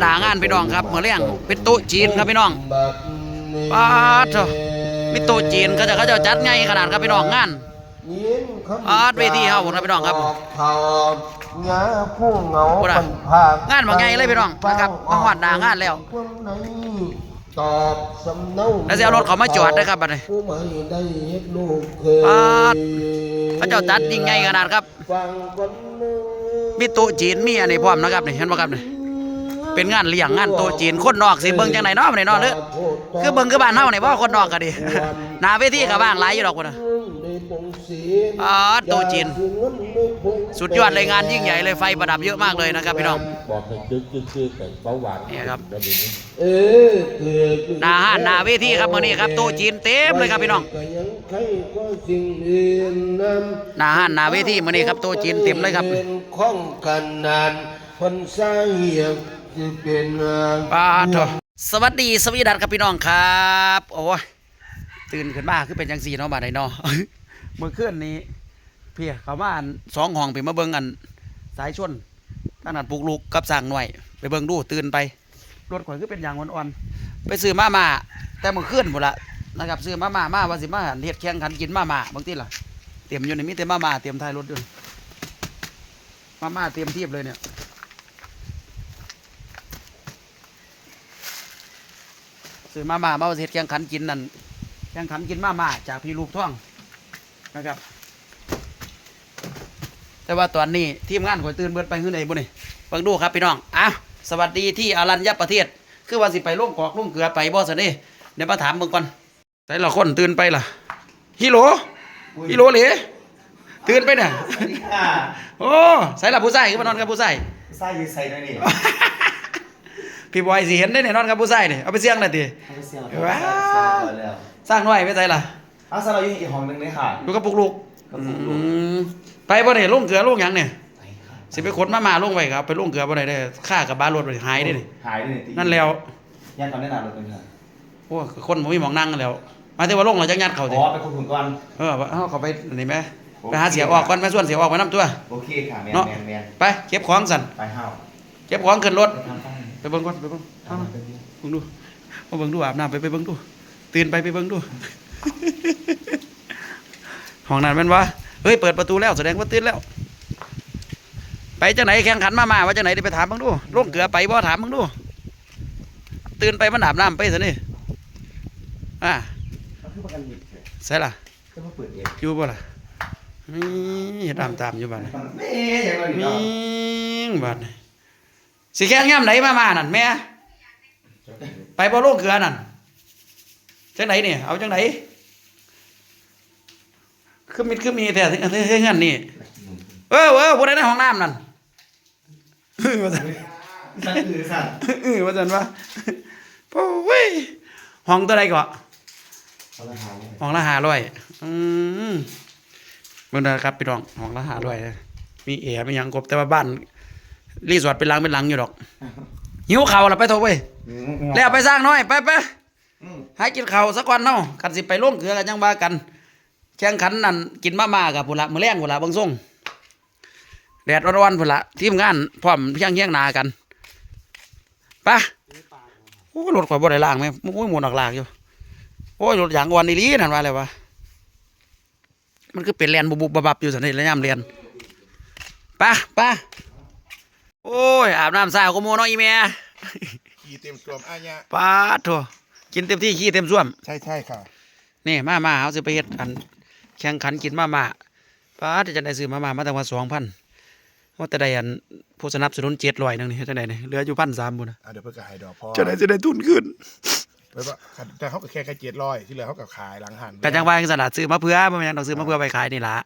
หนางานพี่น้องครับเมื่อเรื่องเป็นโต๊ะจีนครับพี่น้องปาเถอะมีโต๊ะจีนเขาจะเขาจะจัดไงขนาดครับพี่น้องงานอาร์ตเวทีเฮาครับพี่น้องครับงานภางไงเลยพี่น้องนะครับมาฮอดหนางานแล้วนไหนตอบสำเนาแล้วสิเอารถเขามาจอดด้วยครับบัดนี้ผู้ไม่ได้เฮ็ดลูกเคยอาร์ตเขาจ้าจัดยิ่งใหญ่ขนาดครับมีโต๊ะจีนมีอันนี้พร้อมนะครับนี่เห็นบ่ครับนี่ เป็นงานเลี้ยงงานโต๊ะจีนคนนอกสิเบิ่งจังไดเนาะบัดนี้เนาะเด้อคือเบิ่งคือบ้านเฮานี่บ่คนนอกก็ดี หน้าเวทีก็ว่างหลายอยู่ดอกพุ่นน่ะอาร์ตโต๊ะจีน สุดยอดเลยงานยิ่งใหญ่เลยไฟประดับเยอะมากเลยนะครับพี่น้อง บอกให้ดึกคือๆกับเบาหวานเนี่ยครับแล้วดีนี้เออเกิดขึ้หน้าห้านหน้าเวทีครับมื้อนี้ครับโต๊ะจีนเต็มเลยครับพี่น้อง ก็ยังใครก็สิ่งอื่นนำ หน้าห้านหน้าเวทีมื้อนี้ครับโต๊ะจีนเต็มเลยครับเป็นของกันนานพันสาเหียก จะเป็นปาโถสวัสดีสวีดัสครับพี่น้องครับ โอ้ยตื่นขึ้นมาคือเป็นจังสี่เนาะบาดใดเนาะเมื่อคืนนี้ เพียเขามาอันสองห้องไปมาเบิ่งอัน สายชนทางนั้นปลูกลูกกับสร้างหน่วย ไปเบิ่งดูตื่นไปรถข่อยคือเป็นอย่างอ่อนๆไปซื้อมาม่าแต่เมื่อคืนพุ่นละนะครับซื้อมาม่ามาว่าสิมาหันเฮ็ดแข่งขันกินมาม่าบางทีล่ะเตรียมอยู่ในมีแต่มาม่าเตรียมทายรถอยู่มาม่าเตรียมเทียบเลยเนี่ย ซื้อมาม่ามาเฮ็ดแข่งขันกินนั่นแข่งขันกินมาม่าจากพี่ลูกท่องนะครับ แต่ว่าตอนนี้ทีมงานข่อยตื่นเบิดไปขึ้นไหนบุนี่เบิ่งดูครับพี่น้องอะสวัสดีที่อรัญญประเทศ คือว่าสิไปลงกอกลงเกลือไปบ่ซะนี่เดี๋ยวมาถามเบิ่งก่อนแต่ละคนตื่นไปล่ะฮิโหลฮิโหลเหลตื่นไปเนี่ยโอ้ใส่ละผู้ชายคือมานอนกับผู้ชายไส้ยืดใส่ด้วยนี่ พี่บอยสิเห็นได้เนี่ยนอนกับผู้ชายนี่เอาไปเสี่ยงหน่อยติเอาไปเสียงว้าวแล้วสร้างหน่อยไปใส่ล่ะเอาซะเราอยู่อีกห้องหนึงเลยค่ะดูกระปุกลูกกระปุกลูกอืมไปบ่ได้ลงเกลือลงหยังเนี่ยไปค่ะสิไปขนมามาลงไว้ครับไปลงเกลือบ่ได้ได้ค่ากับบ้านรถไปหายได้นี่หายด้วยนี่นั่นแล้วยันตอนได้นานเราเป็นค่ะโอ้คนบ่มีหมองนั่งกันแล้วมาแต่ว่าลงเราจังยัดเขาอ๋สิอไปคุณคุณก่อนเออเอาเขาไปนี่แหมโอเคไปหาเสียออกก่อนมาส่วนเสียออกไปนํตัวโอเคค่ะแมนเนาะแมนแมนไปเก็บของสั่นไปห้าวเก็บของขึ้นรถ ไปทำตั้งไปเบิ่งก่อนไปเบิ่งเอาทำมาเป็นเดียวเบิ่งดูมาเบิ่งดูอาบน้ำไปไปเบิ่งดู ตื่นไปไปเบิ่งดู ห้องนั้นแม่นวะเฮ้ยเปิดประตูแล้วแสดงว่าตื่นแล้ว ไปจังไหนแข่งขันมามาว่าจังไหนได้ไปถามมึงดูลงเกลือไปบ่ถามมึงดู ตื่นไปมันอาบน้ำไปซะนี่อ่าเอาคือประกันหยิบเถอะใช่ล่ะก็มาเปิดเองอยู่บ่ล่ะนี่ตามตามอยู่บ้านนี่แม่ยังไงมีเนาะบ้านนี่ สิแข่งย่ำไหนมามานั่นแม่ ไปบ่ลงเกลือนั่นจังไหนนี่เอาจังไหนคือมิดคือมีแต่เฮ้ยงั้นนี่เออเออผู้ใดในห้องน้ำนั่นเออว่าซั่นสั่นคือสั่นเออว่าซั่นว่าโอ้ยห้องตัวใดก่อนเอาละหายเลยห้องละห้าร้อยอืมเบิ่งนะครับพี่น้องห้องละห้าร้อยนะมีแอร์มีหยังครบแต่ว่าบ้าน รีสอร์ทเป็นหลังเป็นหลังอยู่ดอก หิวข้าวแล้วไปโทรไปแล้วไปสร้างน้อยไปไปอืมให้กินข้าวสักวันเนาะกันสิไปลงเกลือกันยังว่ากัน แข่งขันนั่นกินมาม่ากับพุ่นละมื้อแรงพุ่นละเบิ่งส่งแดดร้อนๆพุ่นละทีมงานพร้อมเพียงเฮียงหนากันไปโอ้ยรถข่อยบ่ได้ล้างแม่โอ้ยหมุนออกลากอยู่โอ้ยรถยางอ่อนอีหลีนั่นว่าอะไรวะมันคือเป็นแลนบุบๆบับๆอยู่สันนี่ระยำเรียนไปไป โอ้ยอาบน้ำสาวก็โมเนาะอีแม่ขี่เต็มตัวอาญะปาดโถกินเต็มที่ขี้เต็มส่วมใช่ใช่ค่ะนี่มามาเขาสิไปเฮ็ดอันแข่งขันกินมาม่าปาดจะได้ซื้อมาม่ามาตั้งว่าสองพันว่าแต่ได้อันผู้สนับสนุนเจ็ดร้อยนึงนี่เฮ็ดจังไดนี่เหลืออยู่พันสามบุญนะอะเดี๋ยวเพื่อกระหายดอกพอจะได้จะได้ทุนขึ้นไปว่าแต่เขาก็แค่กระเจ็ดร้อยที่เหลือเขาก็ขายหลังหันกันจังว่าจังสลัดซื้อมาเพื่อบ่แม่นต้องซื้อมาเพื่อไปขายนี่ล่ะ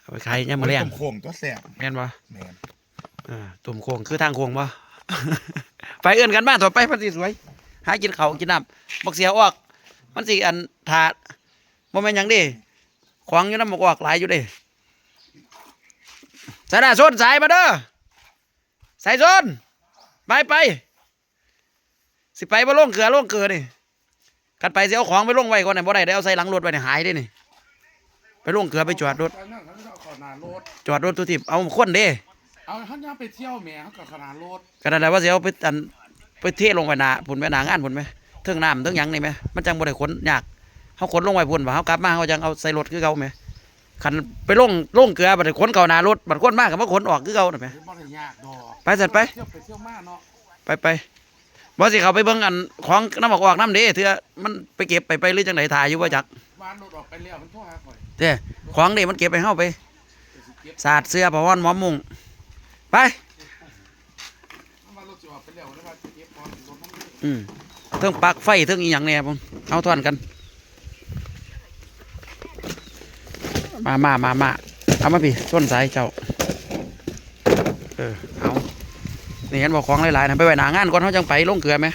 เอาไปขายยามมื้อแรงโค้งๆตัวแสบแม่นบ่แมนอ่า ตุ่มโค้งคือทางโค้งบ่ไปเอื้อนกันบ้านต่อไปมันสิสวย หากินเขากินน้ำบักเสียออก มันสิอันถาดบ่แม่นยังดิขวางอยู่น้ำบักออกหลายอยู่ดิสายหน้าโซนสายมาเด้อสายโซนไปไปสิไปบ่ลงเกลือลงเกลือนี่กันไปเสิเอาของไปลงไว้ก่อนน่ะบ่ได้ได้เอาใส่หลังรถไว้นี่หายเด้นี่ไปลงเกลือไปจอดรถจอดรถตัวทิพย์เอาคนเด้ เอาเขาย่างไปเที่ยวแหม่เขากับขนาดรถก็ได้ว่าสิเอาไปอันไปเทลงไปหนาพุ่นไปหนางานพุ่นไหมเทิงน้ำเทิงหยังนี่ไหมมันจังบ่ได้ขนยากเฮาขนลงไว้พุ่นว่าเฮากลับมาเฮาจังเอาใส่รถคือเก่าไหมคันไปลงลงเกลือบัดนี้ขนเข้าหน้ารถบัดขนมากก็มาขนออกคือเก่าน่ะแหม หรือบ่ได้ยากดอกไปสัตว์ไป เที่ยวไปเที่ยวมาเนาะไปไปบ่สิเขาไปเบิ่งอันของน้ำออกออกน้ำเด้เถื่อมันไปเก็บไปไปหรือจังไดถ่ายอยู่ว่าจักวานรถออกไปแล้วมันโทรหาข่อยเด้ของเด้มันเก็บไปเฮาไปเดี๋ยวสิเก็บสาดเสื้อผ้าอ้อนหมอมมุง ไปอืมเทิงปักไฟเทิงอีหยังเนี่ยผมเอาทอนกัน มามามามาเอามาพี่ต้นสายเจ้า เออ เอานี่เห็นบอกของหลายๆนะไปไว้หนางานก่อนเขาจังไปลงเกลือไหม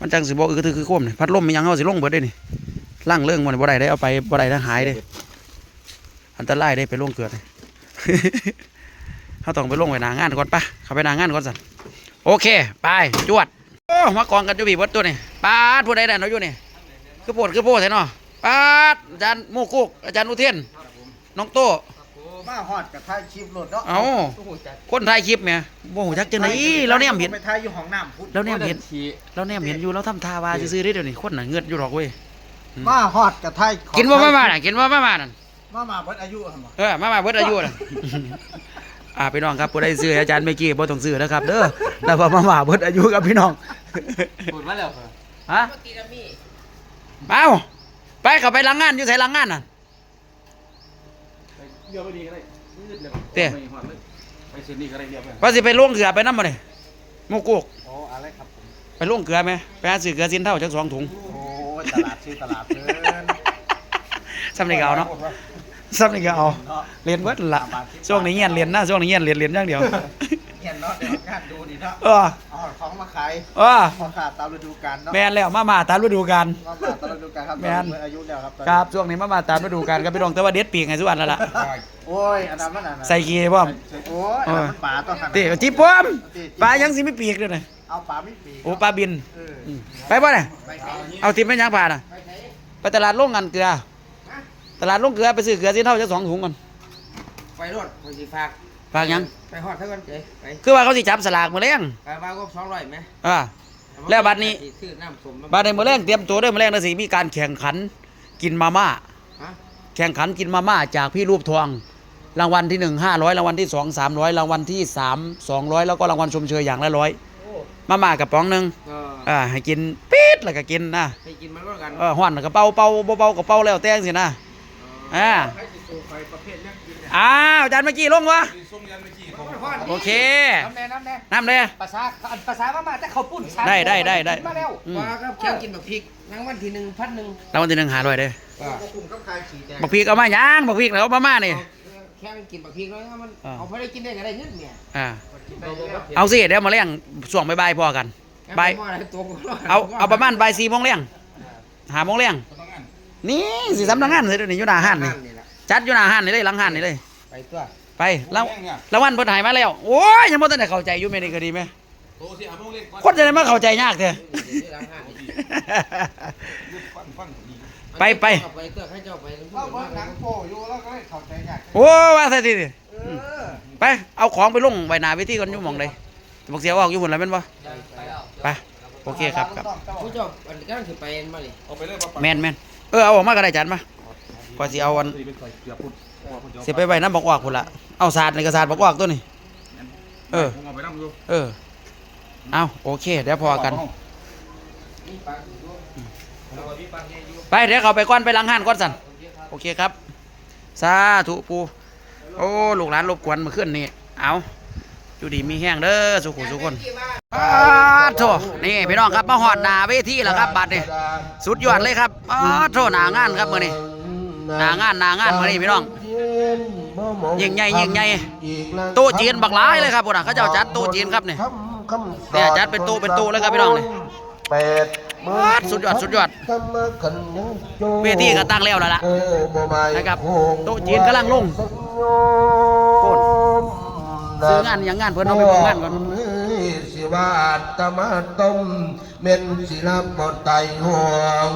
มันจังสิบอกอือคือคือโคมนี่พัดลมมันยังเขาสิลงเบิดได้นี่ล่างเรื่องมันบ่ได้ได้เอาไปบ่ได้ได้หายได้อันตรายได้ไปลงเกลือเลย เขาต้องไปลงไว้หนางานก่อนปะเขาไปหนางานก่อนสันโอเค ไปจวดโอ้มากองกันอยู่บีบดตัวนี่ปาดผู้ใดได้เนาะอยู่นี่คือโปวดคือโปวดใช่เนาะปาดอาจารย์โมกุกอาจารย์อุเทนน้องโตมาฮอดกับท้ายคลิปรถเนาะเอาคนถ่ายคลิปแหม่โมโหจักจังไหนเราเนี่ยเห็นไปท้ายอยู่ห้องน้ำพุทธเราเนี่ยเห็นเราเนี่ยเห็นอยู่เราทำทาวาซื้อๆได้เดี๋ยวนี้คนน่ะเงือดอยู่หรอกเว้ยมาฮอดกับท้ายกินว่ามามาน่ะกินว่ามามานั่นมามาเพิ่นอายุหั่นบ่เออมามาเบิดอายุน่ะ อ่าพี่น้องครับผู้ใดซื้อให้อาจารย์เมื่อกี้บ่ต้องซื้อนะครับเด้อแล้วพอมามาเบิดอายุกับพี่น้องพูดมาแล้วฮะเอาไปเขาไปหลังงานอยู่ไสหลังงานน่ะเดี๋ยวไปดีก็ได้ยืดเลยเต้ไปหอดเลยไปเส้นนี้ก็ได้เดียวไปว่าสิไปลงเกลือไปนำบ่นี่หมูกุกโอ้อะไรครับผมไปลงเกลือไหมไปหาซื้อเกลือสินเท่าจักสองถุงโอ้ตลาดชื่อตลาดเพิ่นซ้ำนี่ก็เอาเนาะ ซ้ำนี่ก็เอาเรียนเบิดละช่วงนี้เงียนเรียนนะช่วงนี้เงียนเรียนเรียนอย่างเดียวเห็นเนาะเดี๋ยวงานดูนี่เนาะเออเอาของมาขายเออของขาดตามฤดูกาลเนาะแม่นแล้วมามาตามฤดูกาลมามาตามฤดูกาลครับแม่นเพิ่อายุแล้วครับตอนคนี้รับช่วงนี้มามาตามฤดูกาลครับพี่น้องแต่ว่าเด็ดปีกไงสุวรรณนั่นล่ะโอ้ยอันนั้นมันอันนั้นใส่ขี้พร้อมโอ้ยอันนั้นมันป่าต้องหันเตะจีบพร้อมปลายังสิไม่ปีกด้วยนะเอาป่าไม่ปีโอ้ปลาบินเอออืมไปบ่เนี่ยไปไหนเอาทิมเป็นยังปลาน่ะไปไหนไปตลาดโรงงานเกลือ ตลาดโรงเกลือไปซื้อเกลือสินเท่าจักสองถุงก่อนไปรถไปสิฝากฝากหยัง ไปฮอดเท่ากันเจ๊ไปคือว่าเขาสิจับสลากมื้อแรงไปมาก็สองร้อยไหมอ่า แล้วบัดนี้ ซื้อน้ำส้มบัดนี้มื้อแรงเตรียมตัวเด้อมื้อแรงนะสิมีการแข่งขันกินมาม่า ฮะแข่งขันกินมาม่าจากพี่รูปทอง รางวัลที่หนึ่งห้าร้อยรางวัลที่สองสามร้อยรางวัลที่สามสองร้อยแล้วก็รางวัลชมเชยอย่างละร้อยมาม่ากระป๋องหนึ่งเอออ่าให้กินปี๊ดแล้วก็กินนะให้กินมันก็กันเออห้อนแล้วก็เป่าเป่าเป่าๆก็เป่าแล้วแต่งสินะ อ่าให้สิสู่ไปประเภทเนี้ยกินเนี่ยอ้าวอาจารย์เมื่อกี้ลงวะมีส้มยันเมื่อกี้ของโอเคน้ำแน่น้ำแน่น้ำเลยภาษาภาษามามาแต่เขาปุ่นสามได้ได้ได้ได้มาแล้วอืมว่าครับแข่งกินแบบพริกรางวัลที่หนึ่งพันหนึ่งรางวัลที่หนึ่งหาร้อยเด้อว่ากลุ่มกับขายขี่แจกบักพีกเอามาย่างบักพีกแล้วมาม่านี่แข่งกินแบบพริกน้อยมันอ่าเอาไปได้กินได้ก็ได้เงินเนี่ยอ่าเอาสิเดี๋ยวมาเลี้ยงส่วงบ่ายๆพอกันบ่ายเออะไรตัวก็เอาเอาประมาณบ่ายสี่โมงเลี้ยงหาโมงเลี้ยง นี่สิสำนักงานเลยเดี๋ยวนี้อยู่หน้าห้านนี่นี่แหละจัดอยู่หน้าห้านนี่เลยหลังห้านนี่เลย ไปตัว ไปแล้วรางวัลเพิ่นใหายมาแล้ว โอ้ยยังบ่ทันได้เข้าใจอยู่แม่นี่ก็ดีไหมโตสิอาโมงเล็กคนจะได้มาเข้าใจยากเถอะนี่หลังห้างนี่ฟังฟังดีไปไป ไปตัวให้เจ้าไปเราเบิ่งหนังโป้อยู่แล้วก็เลยเข้าใจยากโอ้ว่าซะทีดิเออไปเอาของไปลงไว้หน้าเวทีก่อนอยู่หม่องใดบอกเสียออกอยู่พุ่นแล้วแม่นบ่ไปโอเคครับครับผู้เจ้าอันนี้กำลังสิไปมาเลยเอาไปเลยว่าแม่นแม่น เออเอาออกมาก็ได้จันมาพอสิเอาอันเป็นใส่เกลือพุ่นโอ้พุ่นเดี๋ยวสิไปไว้น้ำบอกออกพุ่นละเอาศาสตร์ในกระสาดบอกออกตัวนี้เออผมเอาไปนั่งอยู่เออเอาโอเคเดี๋ยวพอกันนี่ปลาอยู่แล้วก็มีปลาแห้งอยู่ไปเดี๋ยวเขาไปก้อนไปหลังห้านก้อนสันโอเคครับสาธุปูโอ้ลูกหลานรบกวนมาขึ้นนี่เอา อยู่ดีมีแห้งเด้อสุขุสุขคนอ้าโถนี่พี่น้องครับมาหอดหนาเวทีแล้วครับบัดนี่สุดยอดเลยครับอ้าโถหนางานครับมื้อนี้หนางานหนางานมื้อนี้พี่น้องยิ่งใหญ่ยิ่งใหญ่โต๊ะจีนบักหลายเลยครับพุ่นน่ะเขาเจ้าจัดโต๊ะจีนครับนี่เนี่ยจัดเป็นตู้เป็นตู้เลยครับพี่น้องนี่แปดว้าดสุดยอดสุดยอดเวทีก็ตั้งแล้วแล้วล่ะนะครับโต๊ะจีนกำลังลงโค่น ซื้องานอย่างงานเพิ่นเอาไปเบิ่งงานก่อนสิวาตมาต้มเม่นศิลปะไตห่วง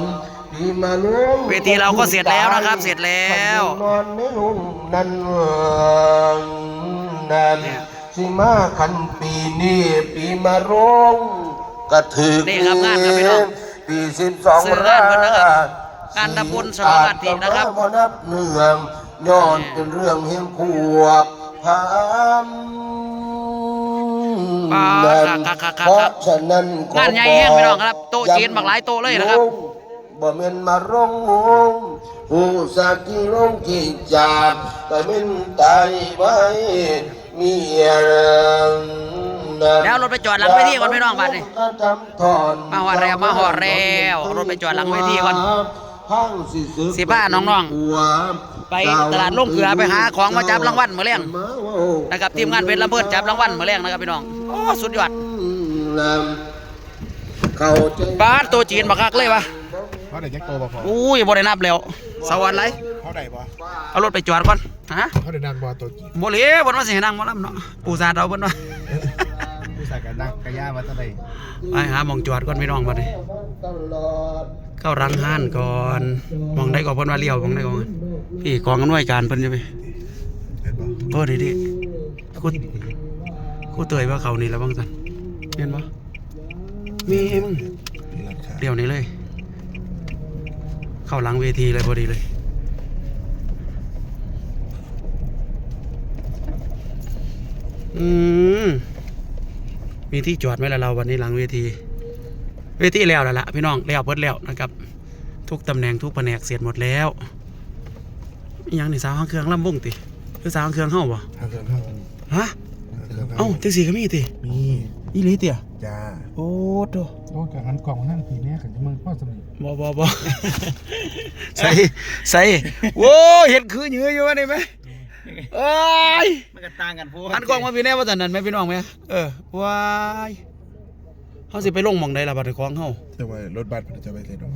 พี่มาลุงเวทีเราก็เสร็จแล้วนะครับ เสร็จแล้วนอนในลุงนั่นเมืองนั้นเนี่ยสิมาคันปีนี้ปีมะโรงกระถือนี่ครับงานครับพี่น้องปีสิบสองซื้องานเพิ่นนะครับงานตำบลสารวัตรทีนะครับอาตมานับเนืองย้อนเป็นเรื่องเฮียงขวบพาม อ่านั้นครับครับครับ เพราะฉะนั้นของานใหญ่แห้งพี่น้องครับโต๊ะจีนบักหลายโต๊ะเลยนะครับบ่แม่นมาร้องโหงผู้สักที่ร้องที่จากก็แม่นตายไว้มีอะไรแล้วรถไปจอดหลังเวทีก่อนพี่น้องบัดนี้มาหอดแล้วมาหอดแล้วรถไปจอดหลังเวทีก่อนสิพาน้องๆไปตลาดลงเกลือไปหาของมาจับรางวัลมื้อแลงนะครับทีมงานเพชรลำเพิ่นจับรางวัลมื้อแรงนะครับพี่น้อง โอ้สุดยอดเข้าใจบ้านตัวจีนบักคักเลยวะเขาได้แจ็คโตบ่พออุ้ยบ่ได้นับแล้วสวัสดีไรเขาได้บ่เอารถไปจอดก่อนฮะเขาได้นั่งบ่ตัวจีนบ่เหลยบ่ว่าสิให้นั่งบ่ลำเนาะปูซาดเอาเพิ่นว่าผู้ใส่กันนั่งกระย่ามาตะไดไปหาหมองจอดก่อนพี่น้องบัดนี้ตลอดเข้ารังห้านก่อนหมองได้ก่อนเพิ่นว่าเลี้ยวหมองได้ก่อนพี่กองอำนวยการเพิ่นอยู่พี่เห็นบ่โอ้ดีดิกู กูเตยว่าเขานี่แล้วบ้างสันเห็นบ่มีมึงนี่ร้านค้าเดี๋ยวนี้เลย เข้าหลังเวทีเลยพอดีเลยอืมมีที่จอดไหมล่ะเราวันนี้หลังเวที เวทีแล้วแล้วล่ะพี่น้องแล้วเพิดแล้วนะครับ ทุกตำแหน่งทุกแผนกเสร็จหมดแล้วอิหยังนี่สาวห้างเครื่องลำวงติคือสาวห้างเครื่องเข้าบ่ทางเครื่องเข้าฮะทาง เครื่องเข้าเอ้าจังสีก็มีติมีอีหลีเตียจ้าโอ้โตโอ้กับหันกล่องนั่งผีแม่กับมือพ่อสมิบ่บ่บ่ใส่ใส่โว้เห็นคือเหยืออยู่วะนี่ไหมเอ้ยมันก็ต่างกันพูหันกล้องมาพี่แน่ว่าตอนนั้นไหมพี่น้องไหมเออว้ายเฮาสิไปลงหม่องใดล่ะบัดนี้ของเฮาแต่ว่ารถบัสมันจะไปใส่ดอก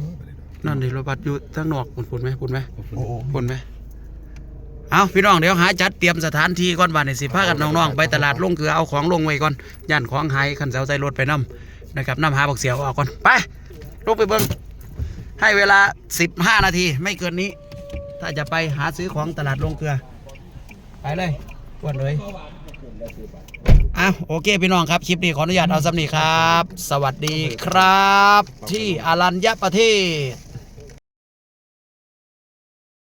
นั่นดิรถบัสอยู่ทางนอกพุ่นพุ่นไหมพุ่นไหมโอ้โหพุ่นไหม เอาพี่น้องเดี๋ยวหาจัดเตรียมสถานที่ก่อนบัดนี้สิพากันน้องๆไปตลาดลงเกลือเอาของลงไว้ก่อนย่านของหายคันเสาใส่รถไปนํนะครับนํหาบักเสียวออกก่อนไปลงไปเบิ่งให้เวลา 15 นาทีไม่เกินนี้ ถ้าจะไปหาซื้อของตลาดลงเกลือ ไปเลยวันเลยอ้าวโอเคพี่น้องครับคลิปนี้ขออนุญาตเอาสำนีครับ สวัสดีครับ ที่อารัญญประเทศ